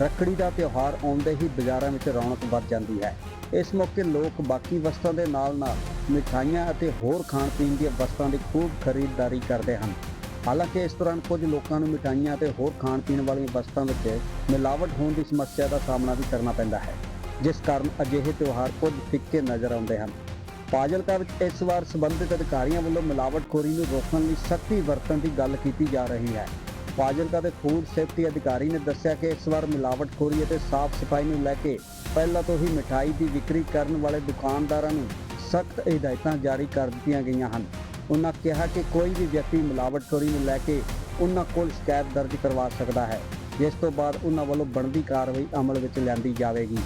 ਰੱਖੜੀ ਦਾ ਤਿਉਹਾਰ ਆਉਂਦੇ ਹੀ ਬਾਜ਼ਾਰਾਂ ਵਿੱਚ ਰੌਣਕ ਵੱਧ ਜਾਂਦੀ ਹੈ। ਇਸ ਮੌਕੇ ਲੋਕ ਬਾਕੀ ਵਸਤਾਂ ਦੇ ਨਾਲ-ਨਾਲ ਮਿਠਾਈਆਂ ਅਤੇ ਹੋਰ ਖਾਣ ਪੀਣ ਦੀਆਂ ਵਸਤਾਂ ਦੀ ਖੂਬ ਖਰੀਦਦਾਰੀ ਕਰਦੇ ਹਨ। ਹਾਲਾਂਕਿ ਇਸ ਦੌਰਾਨ ਕੁਝ ਲੋਕਾਂ ਨੂੰ ਮਿਠਾਈਆਂ ਅਤੇ ਹੋਰ ਖਾਣ ਪੀਣ ਵਾਲੀਆਂ ਵਸਤਾਂ ਵਿੱਚ ਮਿਲਾਵਟ ਹੋਣ ਦੀ ਸਮੱਸਿਆ ਦਾ ਸਾਹਮਣਾ ਵੀ ਕਰਨਾ ਪੈਂਦਾ ਹੈ, ਜਿਸ ਕਾਰਨ ਅਜਿਹੇ ਤਿਉਹਾਰ ਕੁਝ ਫਿੱਕੇ ਨਜ਼ਰ ਆਉਂਦੇ ਹਨ। ਫਾਜ਼ਿਲਕਾ ਵਿੱਚ ਇਸ ਵਾਰ ਸੰਬੰਧਿਤ ਅਧਿਕਾਰੀਆਂ ਵੱਲੋਂ ਮਿਲਾਵਟਖੋਰੀ ਨੂੰ ਰੋਕਣ ਲਈ ਸਖਤੀ ਵਰਤਣ ਦੀ ਗੱਲ ਕੀਤੀ ਜਾ ਰਹੀ ਹੈ। ਫਾਜ਼ਿਲਕਾ ਦੇ ਫੂਡ ਸੇਫਟੀ ਅਧਿਕਾਰੀ ਨੇ ਦੱਸਿਆ ਕਿ ਇਸ ਵਾਰ ਮਿਲਾਵਟਖੋਰੀ ਅਤੇ ਸਾਫ਼ ਸਫ਼ਾਈ ਨੂੰ ਲੈ ਕੇ ਪਹਿਲਾਂ ਤੋਂ ਹੀ ਮਿਠਾਈ ਦੀ ਵਿਕਰੀ ਕਰਨ ਵਾਲੇ ਦੁਕਾਨਦਾਰਾਂ ਨੂੰ ਸਖਤ ਹਦਾਇਤਾਂ ਜਾਰੀ ਕਰ ਦਿੱਤੀਆਂ ਗਈਆਂ ਹਨ। ਉਹਨਾਂ ਕਿਹਾ ਕਿ ਕੋਈ ਵੀ ਵਿਅਕਤੀ ਮਿਲਾਵਟਖੋਰੀ ਨੂੰ ਲੈ ਕੇ ਉਹਨਾਂ ਕੋਲ ਸ਼ਿਕਾਇਤ ਦਰਜ ਕਰਵਾ ਸਕਦਾ ਹੈ, ਜਿਸ ਤੋਂ ਬਾਅਦ ਉਹਨਾਂ ਵੱਲੋਂ ਬਣਦੀ ਕਾਰਵਾਈ ਅਮਲ ਵਿੱਚ ਲਿਆਂਦੀ ਜਾਵੇਗੀ।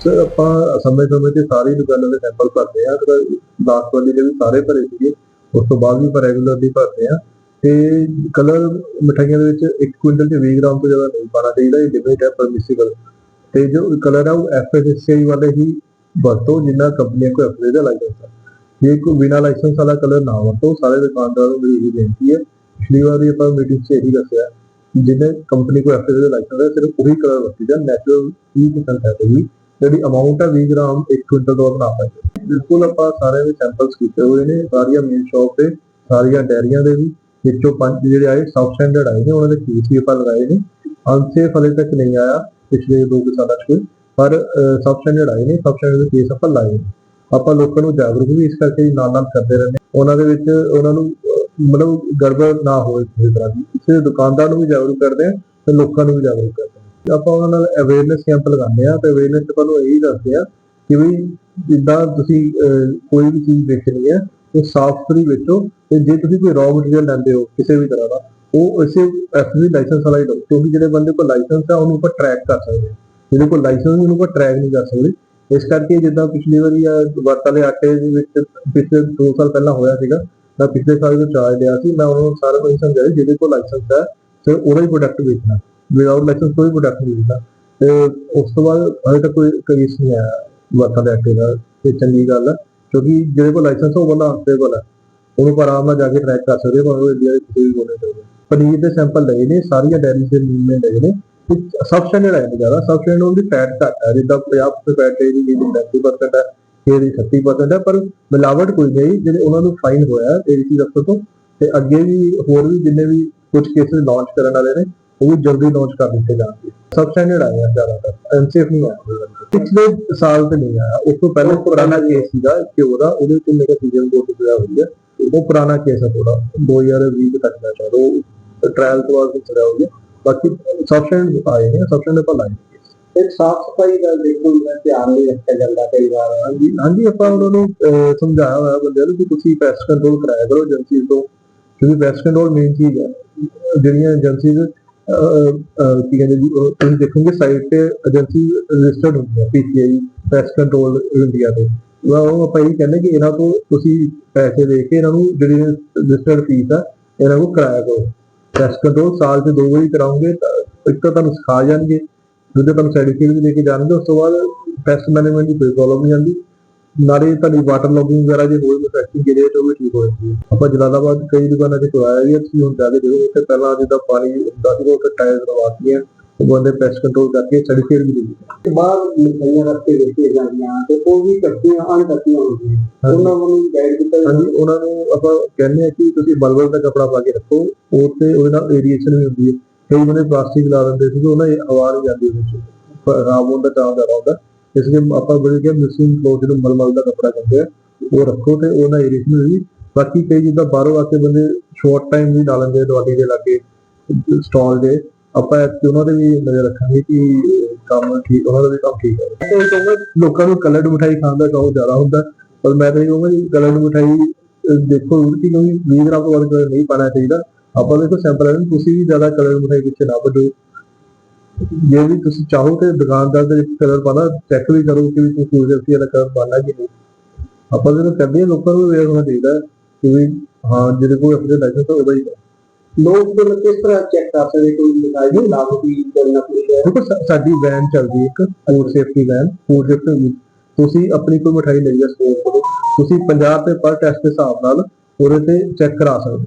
ਸਰ, ਆਪਾਂ ਸਮੇਂ ਸਮੇਂ ਤੇ ਸਾਰੀ ਦੁਕਾਨਾਂ ਦੇ ਸੈਂਪਲ ਭਰਦੇ ਆ ਤੇ ਲਾਸਟ ਵਾਲੀ ਦੇ ਵੀ ਸਾਰੇ ਭਰੇ ਸੀਗੇ, ਉਸ ਤੋਂ ਬਾਅਦ ਵੀ ਆਪਾਂ ਰੈਗੂਲਰਲੀ ਭਰਦੇ ਆ ਤੇ ਕਲਰ ਮਠਾਈਆਂ ਦੇ ਵਿੱਚ 1 ਕੁਇੰਟਲ ਤੇ 20 ਗ੍ਰਾਮ ਤੋਂ ਜ਼ਿਆਦਾ ਨਹੀਂ ਪਾਣਾ ਚਾਹੀਦਾ ਇਹ ਲਿਮਿਟ ਹੈ ਪਰਮਿਸਿਬਲ ਤੇ ਜੋ ਕਲਰ ਹੈ ਉਹ ਐਫਐਸਐਸਆਈ ਵਾਲੇ ਹੀ ਵਰਤੋ, ਜਿੰਨਾ ਕੰਪਨੀਆਂ ਕੋਲ ਐਫਐਸਐਸਆਈ ਦਾ ਲਾਇਸੈਂਸ ਹੈ ਜੇ ਕੋਈ ਬਿਨਾ ਲਾਇਸੈਂਸ ਵਾਲਾ ਕਲਰ ਨਾ ਵਰਤੋ, ਸਾਰੇ ਦੁਕਾਨਦਾਰਾਂ ਨੂੰ ਮੇਰੀ ਇਹ ਬੇਨਤੀ ਹੈ, ਪਿਛਲੀ ਵਾਰ ਵੀ ਆਪਾਂ ਮੀਟਿੰਗ 'ਚ ਇਹੀ ਦੱਸਿਆ ਜਿਹਨੇ ਕੰਪਨੀ ਕੋਲ ਐਫਐਸਐਸਆਈ ਦਾ ਲਾਇਸੈਂਸ ਹੈ ਸਿਰਫ ਉਹੀ ਕਲਰ ਵਰਤੀਦਾ ਨੈਚੁਰਲ 30% ਹੈ ਤੇ ਜਿਹੜੀ ਅਮਾਉਂਟ ਹੈ 20 ਗ੍ਰਾਮ 1 ਕੁਇੰਟਲ ਤੋਂ ਬਣਾ ਪਾਏ ਬਿਲਕੁਲ ਆਪਾਂ ਸਾਰੇ ਦੇ ਸੈਂਪਲਸ ਕੀਤੇ ਹੋਏ ਨੇ, ਸਾਰੀਆਂ ਮੇਨ ਸ਼ਾਪ ਤੇ, ਸਾਰੀਆਂ ਡੈਰੀਆਂ ਦੇ ਵੀ ਵਿੱਚੋਂ ਪੰਜ ਜਿਹੜੇ ਆਏ ਸਬ ਸਟੈਂਡਰਡ ਆਏ ਨੇ ਉਹਨਾਂ ਦੇ ਕੇਸ ਵੀ ਆਪਾਂ ਲਗਾਏ ਨੇ। ਅਨਸੇਫ ਹਲੇ ਤੱਕ ਨਹੀਂ ਆਇਆ ਪਿਛਲੇ ਦੋ ਸਾਲਾਂ 'ਚ ਕੋਈ। ਪਰ ਸਬ ਸਟੈਂਡਰਡ ਆਏ ਨੇ ਸਬ ਸਟੈਂਡਰਡ ਦੇ ਕੇਸ ਆਪਾਂ ਲਾਏ ਨੇ। ਆਪਾਂ ਲੋਕਾਂ ਨੂੰ ਜਾਗਰੂਕ ਵੀ ਇਸ ਕਰਕੇ ਨਾਲ ਨਾਲ ਕਰਦੇ ਰਹਿੰਦੇ ਉਹਨਾਂ ਦੇ ਵਿੱਚ ਉਹਨਾਂ ਨੂੰ ਮਤਲਬ ਗੜਬੜ ਨਾ ਹੋਵੇ ਕਿਸੇ ਤਰ੍ਹਾਂ ਦੀ। ਇਸੇ ਦੁਕਾਨਦਾਰ ਨੂੰ ਵੀ ਜਾਗਰੂਕ ਕਰਦੇ ਆ ਤੇ ਲੋਕਾਂ ਨੂੰ ਵੀ ਜਾਗਰੂਕ ਕਰਦੇ ਆ ਆਪਾਂ ਉਹਨਾਂ ਨਾਲ ਅਵੇਅਰਨੈਸ ਕੈਂਪ ਲਗਾਉਂਦੇ ਆ ਤੇ ਅਵੇਅਰਨੈਸ ਤੇ ਤੁਹਾਨੂੰ ਇਹੀ ਦੱਸਦੇ ਆ ਕਿ ਵੀ ਜਿੱਦਾਂ ਤੁਸੀਂ ਅਹ, ਕੋਈ ਵੀ ਚੀਜ਼ ਵੇਚਣੀ ਹੈ ਉਹ ਸਾਫ਼ ਸੁਥਰੀ ਵੇਚੋ ਤੇ ਜੇ ਤੁਸੀਂ ਕੋਈ ਰॉ ਮਟੀਰੀਅਲ ਲੈਂਦੇ ਹੋ ਕਿਸੇ ਵੀ ਤਰ੍ਹਾਂ ਦਾ, ਉਹ ਇਸੇ ਐਫਬੀ ਲਾਇਸੈਂਸ ਵਾਲਾ ਹੀ ਲਓ, ਕਿਉਂਕਿ ਜਿਹੜੇ ਬੰਦੇ ਕੋਲ ਲਾਇਸੈਂਸ ਆ, ਉਹਨੂੰ ਆਪਾਂ ਟਰੈਕ ਕਰ ਸਕਦੇ ਜਿਹਦੇ ਕੋਲ ਲਾਇਸੈਂਸ ਨਹੀਂ, ਉਹਨੂੰ ਆਪਾਂ ਟਰੈਕ ਨਹੀਂ ਕਰ ਸਕਦੇ। ਇਸ ਕਰਕੇ ਜਿੱਦਾਂ ਪਿਛਲੀ ਵਾਰੀ ਆ ਵਰਤ ਵਾਲੇ ਆਟੇ ਦੇ ਵਿੱਚ ਪਿਛਲੇ 2 ਸਾਲ ਪਹਿਲਾਂ ਹੋਇਆ ਸੀਗਾ, ਮੈਂ ਪਿਛਲੇ ਸਾਲ ਜੋ ਚਾਰਜ ਲਿਆ ਸੀ, ਮੈਂ ਉਹਨਾਂ ਨੂੰ ਸਾਰਾ ਨੂੰ ਸਮਝਾਇਆ, ਜਿਹਦੇ ਕੋਲ ਲਾਇਸੈਂਸ ਹੈ, ਤੇ ਉਹਦਾ ਹੀ ਪ੍ਰੋਡਕਟ ਵੇਚਣਾ। ਵਿਦਆਊਟ ਲਾਇਸੈਂਸ ਕੋਈ ਪ੍ਰੋਡਕਟ ਨਹੀਂ ਵੇਚਣਾ ਤੇ ਉਸ ਤੋਂ ਬਾਅਦ ਹਜੇ ਤੱਕ ਕੋਈ ਕੇਸ ਨਹੀਂ ਆਇਆ, ਵਰਤ ਵਾਲੇ ਆਟੇ ਦਾ, ਇਹ ਚੰਗੀ ਗੱਲ ਹੈ ਕਿਉਂਕਿ ਜਿਹਦੇ ਕੋਲ ਲਾਇਸੈਂਸ ਉਹ ਬੰਦਾ ਅਨਸਟੇਬਲ ਹੈ ਉਹਨੂੰ ਆਰਾਮ ਨਾਲ ਜਾ ਕੇ ਟਰੈਕ ਕਰ ਸਕਦੇ ਭਾਵੇਂ ਉਹ ਇੰਡੀਆ ਦੇ ਕਿਸੇ ਵੀ ਕੋਨੇ ਤੇ ਪਨੀਰ ਦੇ ਸੈਂਪਲ ਲਏ ਨੇ, ਸਾਰੀਆਂ ਡੈਰੀ ਦੇ ਨੀਮੇ ਲਏ ਨੇ। ਸਬ ਸਟੈਂਡਰਡ ਹੈ ਜ਼ਿਆਦਾ ਸਬ ਸਟੈਂਡਰਡ ਉਹਦੀ ਫੈਟ ਘੱਟ ਹੈ ਜਿੱਦਾਂ 50% ਫੈਟ ਹੈ ਜੀ ਜਿਹਦੀ 30% ਹੈ ਇਹਦੀ 36% ਹੈ। ਪਰ ਮਿਲਾਵਟ ਕੋਈ ਨਹੀਂ ਜਿਹੜੇ ਉਹਨਾਂ ਨੂੰ ਫਾਈਨ ਹੋਇਆ ਏਡੀਸੀ ਦਫ਼ਤਰ ਤੋਂ। ਤੇ ਅੱਗੇ ਵੀ ਹੋਰ ਵੀ ਜਿੰਨੇ ਵੀ ਕੁਝ ਕੇਸਿਸ ਲਾਂਚ ਕਰਨ ਵਾਲੇ ਨੇ ਉਹ ਜਲਦੀ ਲਾਂਚ ਕਰ ਦਿੱਤੇ ਜਾਣਗੇ। ਸਬ ਸਟੈਂਡਰਡ ਆਇਆ ਜ਼ਿਆਦਾਤਰ। ਅਨਸੇਫ ਨਹੀਂ ਆਇਆ ਪਿਛਲੇ ਸਾਲ ਤੇ ਨਹੀਂ ਆਇਆ। ਉਸ ਤੋਂ ਪਹਿਲਾਂ ਪੁਰਾਣਾ ਕੇਸ ਸੀਗਾ ਕਿ ਉਹਦਾ ਉਹਦੇ ਵਿੱਚ ਮੇਰਾ ਸੀਜ਼ਨ ਕੋਟ ਹੋਇਆ ਹੋਈ ਹੈ ਉਹ ਪੁਰਾਣਾ ਕੇਸ ਹੈ ਥੋੜਾ 2020 ਤੱਕ ਦਾ ਸ਼ਾਇਦ। ਉਹ ਟ੍ਰਾਇਲ ਤੋਂ ਬਾਅਦ ਚੜਿਆ ਹੋ ਗਿਆ ਬਾਕੀ ਸਬਸਟੈਂਡ ਆਏ ਨੇ ਸਬਸਟੈਂਡ ਆਪਾਂ ਲਾਏ ਇੱਕ ਸਾਫ਼ ਸਫ਼ਾਈ ਦਾ ਦੇਖੋ ਧਿਆਨ ਨਹੀਂ ਰੱਖਿਆ ਜਾਂਦਾ ਕਈ ਵਾਰ। ਹਾਂਜੀ ਹਾਂਜੀ ਆਪਾਂ ਉਹਨਾਂ ਨੂੰ ਸਮਝਾਇਆ ਹੋਇਆ ਬੰਦਿਆਂ ਨੂੰ ਕਿ ਤੁਸੀਂ ਪੈਸਟ ਕੰਟਰੋਲ ਕਰਾਇਆ ਕਰੋ ਏਜੰਸੀ ਤੋਂ। ਕਿਉਂਕਿ ਪੈਸਟ ਕੰਟਰੋਲ ਮੇਨ ਚੀਜ਼ ਹੈ ਜਿਹੜੀਆਂ ਏਜੰਸੀਜ਼ ਕੀ ਕਹਿੰਦੇ ਜੀ ਤੁਸੀਂ ਦੇਖੋਗੇ ਸਾਈਟ ਤੇ ਏਜੰਸੀ ਰਜਿਸਟਰਡ ਹੁੰਦੀ ਹੈ ਪੀਸੀਆਈ ਪੈਸਟ ਕੰਟਰੋਲ ਇੰਡੀਆ ਤੋਂ। ਉਹ ਆਪਾਂ ਇਹ ਕਹਿੰਦੇ ਕਿ ਇਹਨਾਂ ਤੋਂ ਤੁਸੀਂ ਪੈਸੇ ਦੇ ਕੇ ਇਹਨਾਂ ਨੂੰ ਜਿਹੜੀ ਰਜਿਸਟਰਡ ਫੀਸ ਆ, ਇਹਨਾਂ ਨੂੰ ਕਰਾਇਆ ਕਰੋ। ਪੈਸਟ ਕੰਟਰੋਲ ਸਾਲ 'ਚ ਦੋ ਵਾਰੀ ਕਰਾਉਂਗੇ ਇੱਕ ਤਾਂ ਤੁਹਾਨੂੰ ਸਿਖਾ ਜਾਣਗੇ, ਦੂਜੇ ਤੁਹਾਨੂੰ ਸਰਟੀਫਿਕੇਟ ਵੀ ਦੇ ਕੇ ਜਾਣਗੇ, ਉਸ ਤੋਂ ਬਾਅਦ ਪੈਸਟ ਮੈਨੇਜਮੈਂਟ ਦੀ ਕੋਈ ਪ੍ਰੋਬਲਮ ਨਹੀਂ ਆਉਂਦੀ। ਨਾਲੇ ਤੁਹਾਡੀ ਵਾਟਰ ਲੌਗਿੰਗ ਵਗੈਰਾ ਜੇ ਹੋਰ ਮੈਨੂਫੈਕਚਰਿੰਗ ਏਰੀਆ ਉਹ ਵੀ ਠੀਕ ਹੋ ਜਾਂਦੀ ਹੈ। ਆਪਾਂ ਜਲਾਲਾਬਾਦ ਕਈ ਦੁਕਾਨਾਂ ਤੇ ਕਰਵਾਇਆ ਵੀ ਹੈ, ਤੁਸੀਂ ਹੁਣ ਜਾ ਕੇ ਦੇਖੋ ਉੱਥੇ ਪਹਿਲਾਂ ਜਿੱਦਾਂ ਪਾਣੀ ਹੁੰਦਾ ਸੀ ਉੱਥੇ ਟਾਇਰ ਲਵਾਤੀਆਂ ਉਹ ਬੰਦੇ ਪੈਸਟ ਕੰਟਰੋਲ ਕਰਕੇ ਸਰਟੀਫਿਕੇਟ ਵੀ ਦੇ ਦਿੱਤੇ। ਤੇ ਬਾਹਰ ਮਿਠਾਈਆਂ ਰੱਖੇ ਵੇਚੀਆਂ ਜਾਂਦੀਆਂ ਤੇ ਉਹ ਵੀ ਕੱਚੀਆਂ ਅਣਕੱਚੀਆਂ ਹੁੰਦੀਆਂ। ਉਹਨਾਂ ਨੂੰ ਗਾਈਡ ਕੀਤਾ ਜਾਂਦਾ। ਹਾਂਜੀ ਉਹਨਾਂ ਨੂੰ ਆਪਾਂ ਕਹਿੰਦੇ ਆ ਕਿ ਤੁਸੀਂ ਬਲਬਲ ਦਾ ਕਪੜਾ ਪਾ ਕੇ ਰੱਖੋ ਉਹ ਤੇ ਉਹਦੇ ਨਾਲ ਏਰੀਏਸ਼ਨ ਵੀ ਹੁੰਦੀ ਹੈ। ਕਈ ਬੰਦੇ ਪਲਾਸਟਿਕ ਲਾ ਦਿੰਦੇ ਸੀ ਉਹਨਾਂ ਦੀ ਨਹੀਂ ਜਾਂਦੀ ਉਹਦੇ ਵਿੱਚ। ਹੋਣ ਦਾ ਚਾਂਸ ਜ਼ਿਆਦਾ ਹੁੰਦਾ। ਇਸ ਲਈ ਆਪਾਂ ਬੜੇ ਕਿ ਮਿਸਿੰਗ ਕਲੋਥ ਨੂੰ ਮਲਮਲ ਦਾ ਕਪੜਾ ਕਹਿੰਦੇ ਆ, ਉਹ ਰੱਖੋ ਤੇ ਉਹਨਾਂ ਏਰੀਏਸ਼ਨ ਹੋਈ ਬਾਕੀ ਕਈ ਜਿੱਦਾਂ ਬਾਹਰੋਂ ਆ ਕੇ ਬੰਦੇ ਸ਼ਾਰਟ ਟਾਈਮ ਵੀ ਲਾ ਲੈਂਦੇ ਆ ਦੇ ਲਾਗੇ ਸਟਾਲ ਦੇ। ਆਪਾਂ ਇੱਥੇ ਉਹਨਾਂ ਦੇ ਵੀ ਨਜ਼ਰ ਰੱਖਾਂਗੇ ਕਿ ਕੰਮ ਠੀਕ, ਉਹਨਾਂ ਦਾ ਵੀ ਕੰਮ ਠੀਕ ਹੈ। ਤੇ ਕਹੂੰਗਾ ਲੋਕਾਂ ਨੂੰ ਕਲਰਡ ਮਠਾਈ ਖਾਣ ਦਾ ਸ਼ੌਕ ਜ਼ਿਆਦਾ ਹੁੰਦਾ, ਪਰ ਮੈਂ ਤਾਂ ਇਹ ਕਹੂੰਗਾ ਕਿ ਕਲਰਡ ਮਠਾਈ ਦੇਖੋ ਕਿ ਕੋਈ 20 ਗ੍ਰਾਮ ਤੋਂ ਵੱਧ ਨਹੀਂ ਪਾਣਾ ਚਾਹੀਦਾ। ਆਪਾਂ ਦੇਖੋ ਸੈਂਪਲ ਲੈਣ ਤੁਸੀਂ ਵੀ ਜ਼ਿਆਦਾ ਕਲਰ ਮਠਾਈ ਪਿੱਛੇ ਨਾ ਵੱਢੋ। ਜੇ ਵੀ ਤੁਸੀਂ ਚਾਹੋ ਤੇ ਦੁਕਾਨਦਾਰ ਦੇ ਕਲਰ ਪਾਣਾ ਚੈੱਕ ਵੀ ਕਰੋ ਕਿ ਵੀ ਤੁਸੀਂ ਯੂਜ਼ਰ ਵਾਲਾ ਕਲਰ ਪਾਣਾ ਕਿ ਨਹੀਂ। ਆਪਾਂ ਜਦੋਂ ਕਰਦੇ ਹਾਂ ਲੋਕਾਂ ਨੂੰ ਵੇਖ ਹੋਣਾ ਚਾਹੀਦਾ ਕਿ ਵੀ ਹਾਂ ਜਿਹਦੇ ਕੋਲ ਆਪਣੇ ਲਾਇਸੈਂਸ ਉਹਦਾ ਹੀ ਲੋਕ ਫਿਰ ਕਿਸ ਤਰ੍ਹਾਂ ਚੈੱਕ ਕਰ ਸਕਦੇ ਕੋਈ ਮਿਠਾਈ ਦੀ ਲਾਗਤੀ ਕਰਨਾ ਕੋਈ ਹੈ। ਦੇਖੋ ਸਾਡੀ ਵੈਨ ਚੱਲਦੀ ਇੱਕ food safety van food safety ਤੁਸੀਂ ਆਪਣੀ ਕੋਈ ਮਠਾਈ ਹੈ ਸਟੋਰ ਤੋਂ ਤੁਸੀਂ 50 ਰੁਪਏ ਪਰ ਟੈਸਟ ਦੇ ਹਿਸਾਬ ਨਾਲ ਉਹਦੇ ਤੇ ਚੈੱਕ ਕਰਾ ਸਕਦੇ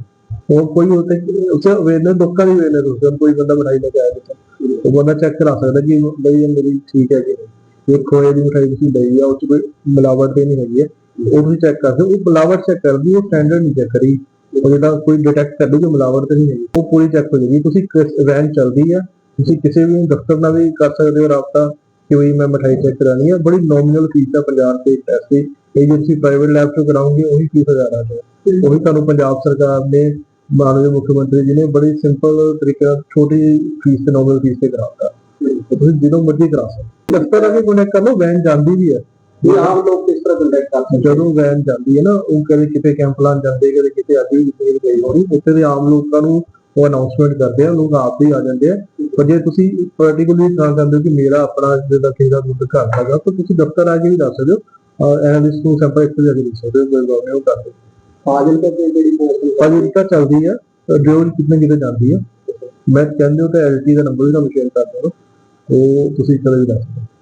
ਹੋ। ਉਹ ਕੋਈ ਉਹਤੇ ਉੱਥੇ ਅਵੇਅਰਨੈਸ ਲੋਕਾਂ ਦੀ ਅਵੇਅਰਨੈਸ ਕੋਈ ਬੰਦਾ ਮਠਾਈ ਲੈ ਕੇ ਆਇਆ ਉਹ ਬੰਦਾ ਚੈੱਕ ਕਰਾ ਸਕਦਾ ਕਿ ਬਈ ਇਹ ਮੇਰੀ ਠੀਕ ਹੈ। ਕਿ ਇਹ ਖੋਏ ਦੀ ਮਿਠਾਈ ਤੁਸੀਂ ਲਈ ਆ, ਉਹ ਚ ਕੋਈ ਮਿਲਾਵਟ ਤੇ ਨਹੀਂ ਹੈਗੀ ਹੈ। ਉਹ ਤੁਸੀਂ ਚੈੱਕ ਕਰ ਸਕਦੇ ਉਹ ਮਿਲਾਵਟ ਚੈੱਕ ਕਰਦੀ, ਉਹ ਸਟੈਂਡਰਡ ਨਹੀਂ ਚੈੱਕ ਕਰੀ। ਉਹ ਜਿਹੜਾ ਕੋਈ ਡਿਟੈਕਟ ਕਰ ਕਿ ਮਿਲਾਵਟ ਤੇ ਨਹੀਂ ਹੈਗੀ। ਉਹ ਪੂਰੀ ਚੈੱਕ ਹੋ ਜਾਏਗੀ। ਤੁਸੀਂ ਵੈਨ ਚੱਲਦੀ ਆ, ਤੁਸੀਂ ਕਿਸੇ ਵੀ ਦਫ਼ਤਰ ਨਾਲ ਵੀ ਕਰ ਸਕਦੇ ਹੋ ਰਾਬਤਾ ਕਿ ਵੀ ਮੈਂ ਮਠਾਈ ਚੈੱਕ ਕਰਾਣੀ ਹੈ ਬੜੀ ਨੋਮੀਨਲ ਫੀਸ ਹੈ ਪੰਜਾਬ ਦੇ ਟੈਸਟ ਦੀ ਇਹ ਜੇ ਤੁਸੀਂ ਪ੍ਰਾਈਵੇਟ ਲੈਬ ਤੋਂ ਕਰਾਓਗੇ, ਉਹੀ ਫੀਸ ਹਜ਼ਾਰਾਂ ਚ ਉਹੀ ਤੁਹਾਨੂੰ ਪੰਜਾਬ ਸਰਕਾਰ ਨੇ ਮਾਨਯੋਗ ਮੁੱਖ ਮੰਤਰੀ ਜੀ ਨੇ ਬੜੀ ਸਿੰਪਲ ਤਰੀਕੇ ਨਾਲ ਛੋਟੀ ਫੀਸ ਤੇ ਨੋਮੀਨਲ ਫੀਸ ਤੇ ਕਰਾਤਾ। ਤੇ ਤੁਸੀਂ ਜਦੋਂ ਮਰਜ਼ੀ ਕਰਾ ਸਕਦੇ ਹੋ। ਦਫ਼ਤਰ ਆ ਕੇ ਕੰਟੈਕਟ ਕਰ ਲਓ ਵੈਨ ਜਾਂਦੀ ਵੀ ਹੈ। ਇਹ ਆਮ ਲੋਕ ਕਿਸ ਤਰ੍ਹਾਂ ਕੰਟੈਕਟ ਕਰ ਸਕਦੇ? ਜਦੋਂ ਵੈਨ ਜਾਂਦੀ ਹੈ ਨਾ ਉਹ ਕਦੇ ਕਿਤੇ ਕੈਂਪ ਲਾਉਣ ਜਾਂਦੇ ਕਦੇ ਕਿਤੇ ਅੱਜ ਵੀ ਕਿਤੇ ਗਈ ਹੋਣੀ ਉੱਥੇ ਦੇ ਆਮ ਲੋਕਾਂ ਨੂੰ ਉਹ ਅਨਾਉਂਸਮੈਂਟ ਕਰਦੇ ਆ ਲੋਕ ਆਪ ਹੀ ਆ ਜਾਂਦੇ ਆ। ਪਰ ਜੇ ਤੁਸੀਂ ਪਾਰਟਿਕੂਲਰਲੀ ਤਾਂ ਚਾਹੁੰਦੇ ਹੋ ਕਿ ਮੇਰਾ ਆਪਣਾ ਜਿਹਦਾ ਕਿਸੇ ਦਾ ਦੁੱਧ ਘਰ ਹੈਗਾ ਤਾਂ ਤੁਸੀਂ ਦਫ਼ਤਰ ਆ ਕੇ ਵੀ ਦੱਸ ਸਕਦੇ ਹੋ। ਐਨਾਲਿਸਟ ਨੂੰ ਸੈਂਪਲ ਕੇ ਦੱਸ ਸਕਦੇ ਹੋ ਨਹੀਂ ਉਹ ਕਰ ਸਕਦੇ ਤੇ ਜਿਹੜੀ ਪੋਸਟ ਅੱਜ ਚੱਲਦੀ ਆ ਡਿਲੀਵਰੀ ਕਿਤਨੇ ਕਿਤੇ ਜਾਂਦੀ ਆ। ਮੈਂ ਕਹਿੰਦੇ ਹੋ ਤਾਂ ਐਲਟੀ ਦਾ ਨੰਬਰ ਵੀ ਤੁਹਾਨੂੰ ਸ਼ੇਅਰ ਕਰ ਦਵਾਂ ਉਹ ਤੁਸੀਂ ਕਦੇ ਵੀ ਦੱਸ ਸਕਦੇ ਹੋ